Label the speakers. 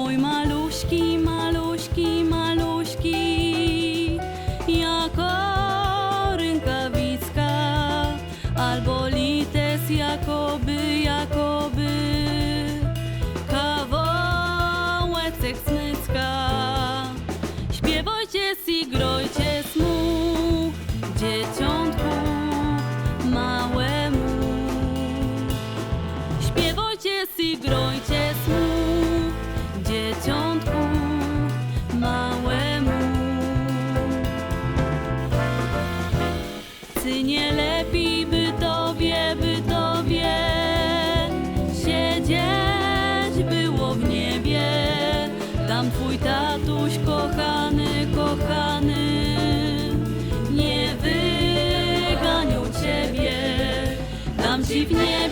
Speaker 1: Oj maluśki, maluśki, maluśki, jako rękawicka, albo lites jakoby, jakoby, kawałeczek snu. Ночи в небе.